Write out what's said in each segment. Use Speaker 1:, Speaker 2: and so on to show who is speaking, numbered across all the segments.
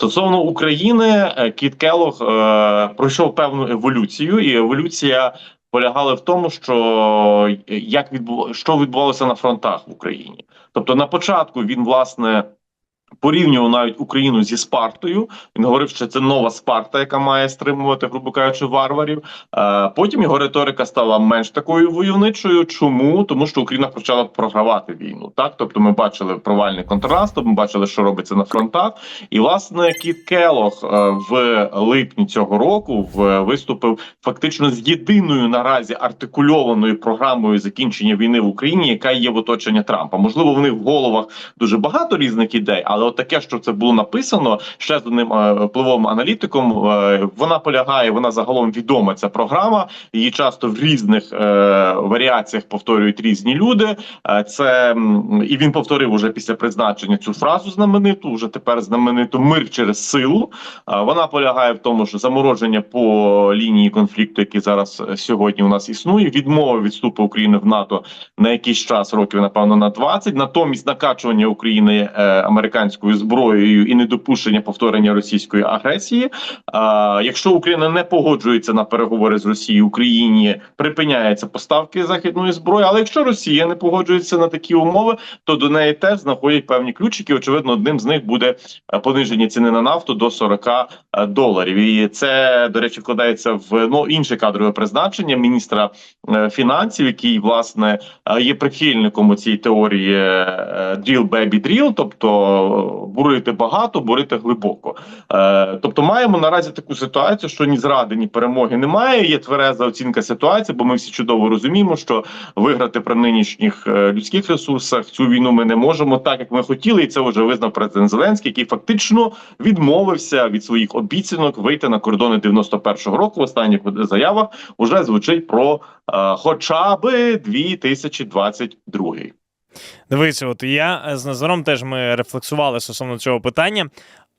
Speaker 1: Стосовно України, е, Кіт Келох е, пройшов певну еволюцію, і еволюція полягала в тому, що е, як відбув... що відбувалося на фронтах в Україні. Тобто, на початку він власне. Порівнював навіть Україну зі Спартою. Він говорив, що це нова Спарта, яка має стримувати, грубо кажучи, варварів. Е, потім його риторика стала менш такою войовничою. Чому? Тому що Україна почала програвати війну. Так, тобто, ми бачили провальний контрнаступ, ми бачили, що робиться на фронтах. І власне Кіт Келох е, в липні цього року виступив фактично з єдиною наразі артикульованою програмою закінчення війни в Україні, яка є в оточенні Трампа. Можливо, в них в головах дуже багато різних ідей, але от таке, що це було написано ще з одним е, впливовим аналітиком. е, вона полягає, вона загалом відома. Ця програма. Її часто в різних е, варіаціях повторюють різні люди. Це і він повторив уже після призначення цю фразу знамениту. Вже тепер знамениту мир через силу. Вона полягає в тому, що замороження по лінії конфлікту, який зараз сьогодні у нас існує, відмова від вступу України в НАТО на якийсь час років, напевно, на 20, натомість накачування України е, американською зброєю і недопущення повторення російської агресії. А, якщо Україна не погоджується на переговори з Росією, Україні припиняються поставки західної зброї. Але якщо Росія не погоджується на такі умови, то до неї теж знаходять певні ключики. Очевидно, одним з них буде е, пониження ціни на нафту до 40 е, доларів. І це до речі вкладається в ну інше кадрове призначення міністра е, фінансів, який власне є прихильником у цій теорії drill baby drill, тобто бурити багато, бурити глибоко. Е, Тобто маємо наразі таку ситуацію, що ні зради, ні перемоги немає. Є твереза оцінка ситуації, бо ми всі чудово розуміємо, що виграти при нинішніх е, людських ресурсах цю війну ми не можемо так, як ми хотіли, і це вже визнав президент Зеленський, який фактично відмовився від своїх обіцянок вийти на кордони 91-го року. В останніх заявах уже звучить про е, хоча би 2022.
Speaker 2: Дивіться, от я е, з Назаром теж ми рефлексували стосовно цього питання.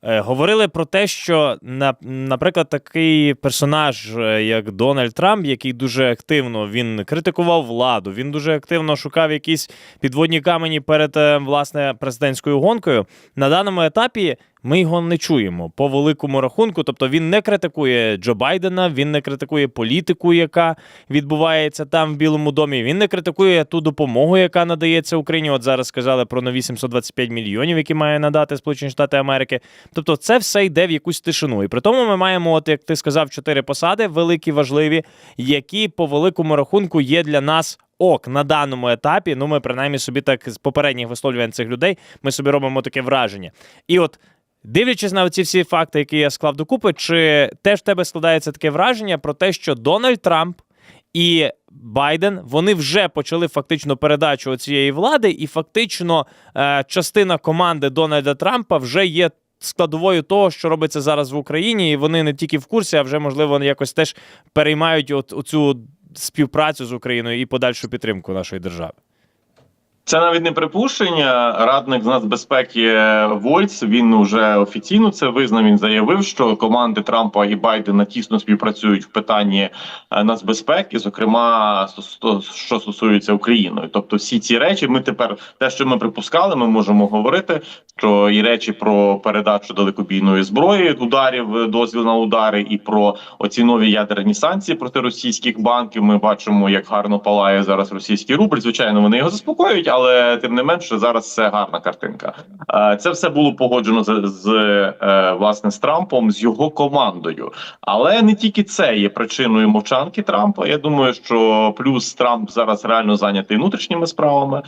Speaker 2: Е, Говорили про те, що наприклад, такий персонаж, е, як Дональд Трамп, який дуже активно він критикував владу, він дуже активно шукав якісь підводні камені перед власне президентською гонкою. На даному етапі ми його не чуємо по великому рахунку. Тобто він не критикує Джо Байдена, він не критикує політику, яка відбувається там в Білому домі. Він не критикує ту допомогу, яка надається Україні. От зараз сказали про нові 725 мільйонів, які має надати Сполучені Штати Америки. Тобто, це все йде в якусь тишину. І при тому ми маємо, от як ти сказав, чотири посади великі, важливі, які по великому рахунку є для нас. Ок, на даному етапі, ну ми принаймні собі так з попередніх висловлювань цих людей, ми собі робимо таке враження. І от Дивлячись на ці всі факти, які я склав докупи, чи теж в тебе складається таке враження про те, що Дональд Трамп і Байден вони вже почали фактично передачу цієї влади, і фактично е, частина команди Дональда Трампа вже є складовою того, що робиться зараз в Україні, і вони не тільки в курсі, а вже можливо якось теж переймають от оцю співпрацю з Україною і подальшу підтримку нашої держави.
Speaker 1: Це навіть не припущення. Радник з нацбезпеки Вольц він вже офіційно це визнав. Він заявив, що команди Трампа і Байдена тісно співпрацюють в питанні е, нацбезпеки, зокрема що стосується України. Тобто, всі ці речі, ми тепер те, що ми припускали, ми можемо говорити. Що і речі про передачу далекобійної зброї, ударів, е, дозвіл на удари, і про оці нові ядерні санкції проти російських банків. Ми бачимо, як гарно палає зараз російський рубль. Звичайно, вони його заспокоюють, але тим не менше зараз це гарна картинка. Е, Це все було погоджено з, з е, власне з Трампом, з його командою. Але не тільки це є причиною мовчанки Трампа. Я думаю, що плюс Трамп зараз реально зайнятий внутрішніми справами.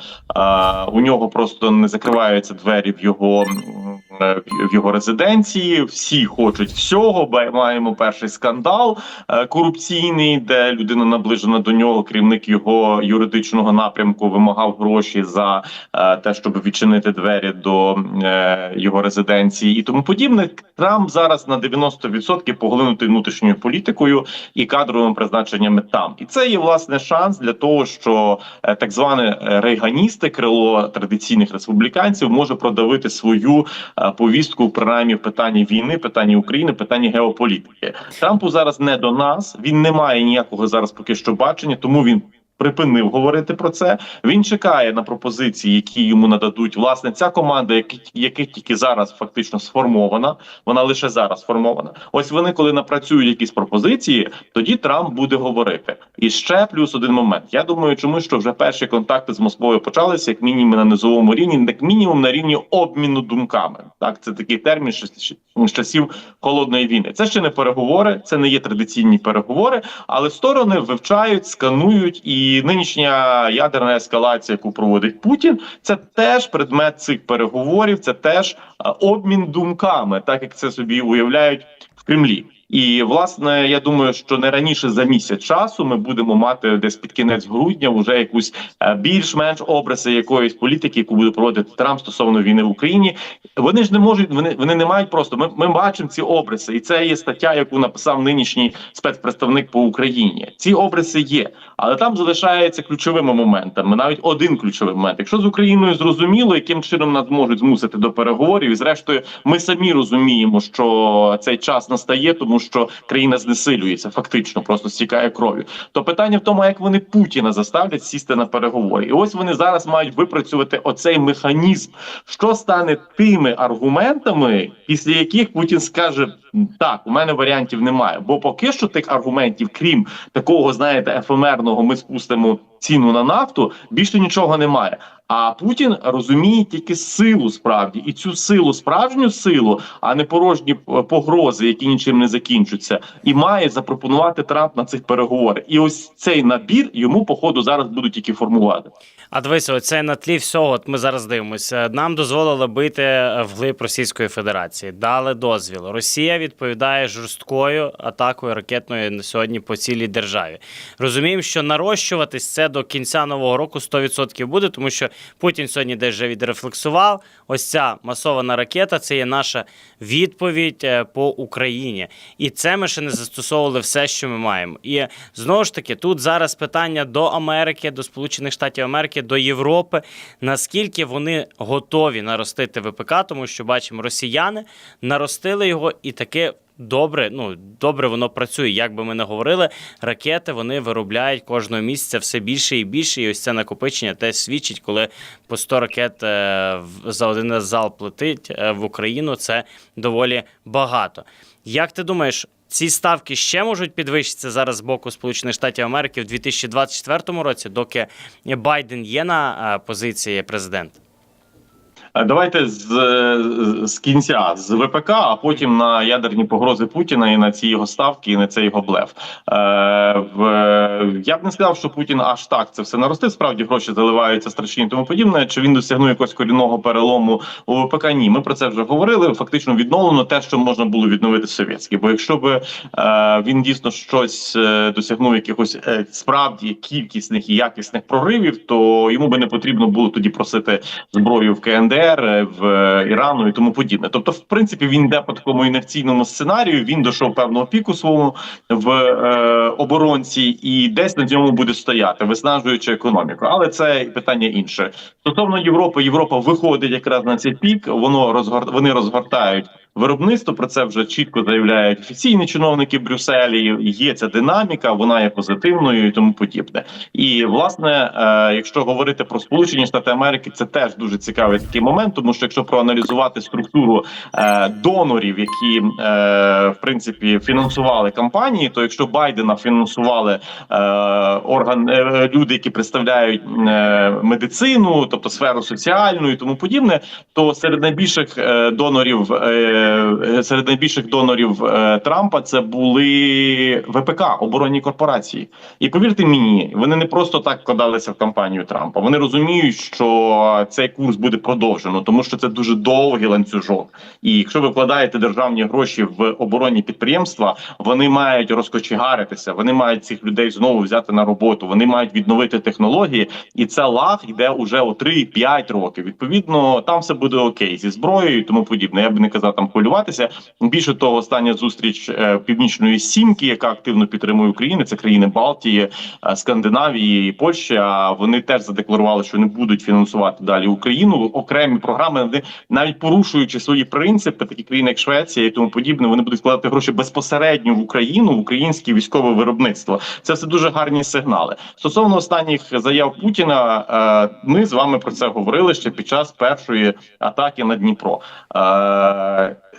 Speaker 1: У нього просто не закриваються двері в його е, в його резиденції. Всі хочуть всього. Маємо перший скандал е, корупційний, де людина наближена до нього, керівник його юридичного напрямку, вимагав гроші за е, те, щоб відчинити двері до е, його резиденції і тому подібне. Трамп зараз на 90% поглинутий внутрішньою політикою і кадровими призначеннями там. І це є власне шанс для того, що так зване рейганісти, крило традиційних республіканців, може продавити свою повістку, принаймні в питанні війни, питанні України, питанні геополітики. Трампу зараз не до нас. Він не має ніякого зараз поки що бачення, тому він Припинив говорити про це. Він чекає на пропозиції, які йому нададуть. Власне, ця команда, яких тільки зараз фактично сформована, вона лише зараз сформована. Ось вони, коли напрацюють якісь пропозиції, тоді Трамп буде говорити. І ще плюс один момент. Я думаю, чому що вже перші контакти з Москвою почалися, як мінімум на низовому рівні, як мінімум на рівні обміну думками. Так, це такий термін з часів холодної війни. Це ще не переговори, це не є традиційні переговори, але сторони вивчають, сканують, і нинішня ядерна ескалація, яку проводить Путін, це теж предмет цих переговорів, це теж е, обмін думками, так як це собі уявляють в Кремлі. І власне, я думаю, що не раніше за місяць часу ми будемо мати десь під кінець грудня вже якусь е, більш-менш образи якоїсь політики, яку буде проводити Трамп стосовно війни в Україні. Вони ж не можуть, вони вони не мають просто. Ми, ми бачимо ці обриси, і це є стаття, яку написав нинішній спецпредставник по Україні. Ці обриси є, але там залишається ключовими моментами. Навіть один ключовий момент. Якщо з Україною зрозуміло, яким чином нас можуть змусити до переговорів, і зрештою, ми самі розуміємо, що цей час настає, тому що країна знесилюється, фактично просто стікає кров'ю. То питання в тому, як вони Путіна заставлять сісти на переговори, і ось вони зараз мають випрацювати оцей механізм, що стане тими аргументами, після яких Путін скаже: так, у мене варіантів немає. Бо поки що тих аргументів, крім такого, знаєте, ефемерного, ми спустимо ціну на нафту, більше нічого немає. А Путін розуміє тільки силу справді, і цю силу, справжню силу, а не порожні е, погрози, які нічим не закінчуться, і має запропонувати Трамп на цих переговорах. І ось цей набір йому по ходу зараз будуть тільки формувати.
Speaker 3: А дивися, оце на тлі всього. От ми зараз дивимося. Нам дозволили бити вглиб Російської Федерації, дали дозвіл. Росія відповідає жорсткою атакою ракетною на сьогодні по цілій державі. Розуміємо, що нарощуватись це до кінця нового року 100% буде, тому що Путін сьогодні десь вже відрефлексував. Ось ця масована ракета це є наша відповідь е, по Україні. І це ми ще не застосовували все, що ми маємо. І знову ж таки, тут зараз питання до Америки, до Сполучених Штатів Америки, до Європи. Наскільки вони готові наростити ВПК, тому що бачимо, росіяни наростили його і таке. Добре, ну добре, воно працює. Як би ми не говорили, ракети вони виробляють кожного місяця все більше і більше. І ось це накопичення теж свідчить, коли по 100 ракет е, за один залп летить е, в Україну. Це доволі багато. Як ти думаєш, ці ставки ще можуть підвищитися зараз з боку Сполучених Штатів Америки в 2024 році, доки Байден є на е, позиції президента?
Speaker 1: Е, Давайте з, з кінця з ВПК, а потім на ядерні погрози Путіна і на ці його ставки, і на цей його блеф. Е, в, я б не сказав, що Путін аж так це все наростив. Справді гроші заливаються страшні тому подібне. Чи він досягнув якогось корінного перелому у ВПК? Ні, ми про це вже говорили. Фактично відновлено те, що можна було відновити совєтське. Бо якщо б е, він дійсно щось е, досягнув якихось е, справді кількісних і якісних проривів, то йому би не потрібно було тоді просити зброю в КНДР, е, в е, Ірану і тому подібне. Тобто, в принципі, він йде по такому інерційному сценарію. Він дійшов певного піку свого в е, оборонці, і десь на цьому буде стояти, виснажуючи економіку. Але це питання інше. Стосовно Європи, Європа виходить якраз на цей пік. Воно розгор... вони розгортають. Виробництво про це вже чітко заявляють офіційні чиновники Брюсселі. Є ця динаміка, вона є позитивною і тому подібне. І власне, е, якщо говорити про Сполучені Штати Америки, це теж дуже цікавий такий момент, тому що якщо проаналізувати структуру е, донорів, які е, в принципі фінансували кампанії, то якщо Байдена фінансували орган е, люди, які представляють е, медицину, тобто сферу соціальну і тому подібне, то серед найбільших е, донорів е, е, серед найбільших донорів е, Трампа це були ВПК оборонні корпорації. І повірте мені, вони не просто так вкладалися в кампанію Трампа. Вони розуміють, що цей курс буде продовжено, тому що це дуже довгий ланцюжок. І якщо ви вкладаєте державні гроші в оборонні підприємства, вони мають розкочегаритися, вони мають цих людей знову взяти на роботу. Вони мають відновити технології, і це лаг йде уже о 3-5 років. Відповідно, там все буде окей зі зброєю тому подібне. Я б не казав там хвилюватися. Більше того, остання зустріч е, північної сімки, яка активно підтримує Україну, це країни Балтії, е, Скандинавії і Польщі. А вони теж задекларували, що не будуть фінансувати далі Україну окремі програми, навіть порушуючи свої принципи, такі країни, як Швеція і тому подібне, вони будуть вкладати гроші безпосередньо в Україну, в українське військове виробництво. Це все дуже гарні сигнали. Стосовно останніх заяв Путіна, е, ми з вами про це говорили ще під час першої атаки на Дніпро.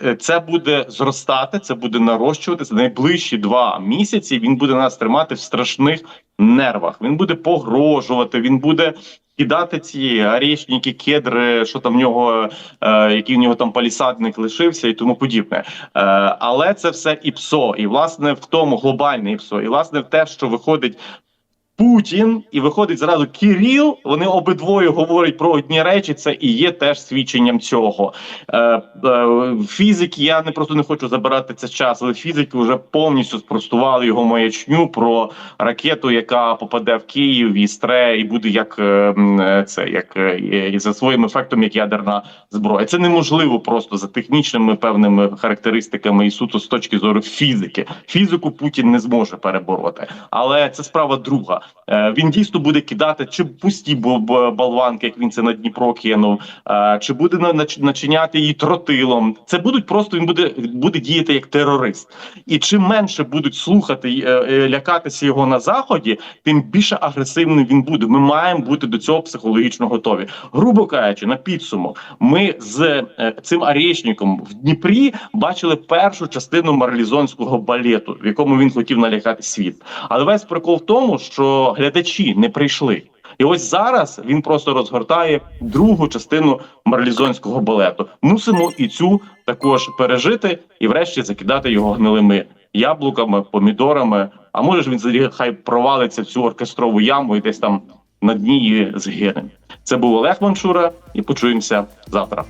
Speaker 1: Е, Це буде зростати, це буде нарощуватися найближчі два місяці. Він буде нас тримати в страшних нервах. Він буде погрожувати. Він буде кидати ці арішники, кедри, що там в нього, е, який в нього там палісадник лишився, і тому подібне. Е, але це все ІПСО, і власне в тому глобальне ІПСО, і власне в те, що виходить. Путін і виходить зразу Кіріл. Вони обидвоє говорять про одні речі. Це і є теж свідченням цього. Е, е, фізики я не просто не хочу забирати це час, але фізики вже повністю спростували його маячню про ракету, яка попаде в Київ і стре, і буде як е, е, це, як е, за своїм ефектом, як ядерна зброя. Це неможливо просто за технічними певними характеристиками і суто з точки зору фізики. Фізику Путін не зможе перебороти, але це справа друга. Е, Він дійсно буде кидати чи пусті бо- бо- болванки, як він це на Дніпро кинув, е, чи буде начиняти її тротилом. Це будуть просто він буде, буде діяти як терорист. І чим менше будуть слухати е, лякатися його на заході, тим більше агресивним він буде. Ми маємо бути до цього психологічно готові. Грубо кажучи, на підсумок, ми з цим арішником в Дніпрі бачили першу частину марлізонського балету, в якому він хотів налякати світ. Але весь прикол в тому, глядачі не прийшли. І ось зараз він просто розгортає другу частину марлізонського балету. Мусимо і цю також пережити, і врешті закидати його гнилими яблуками, помідорами. А може ж він взагалі хай провалиться в цю оркестрову яму і десь там на дні її згине. Це був Олег Манчура, і почуємося завтра.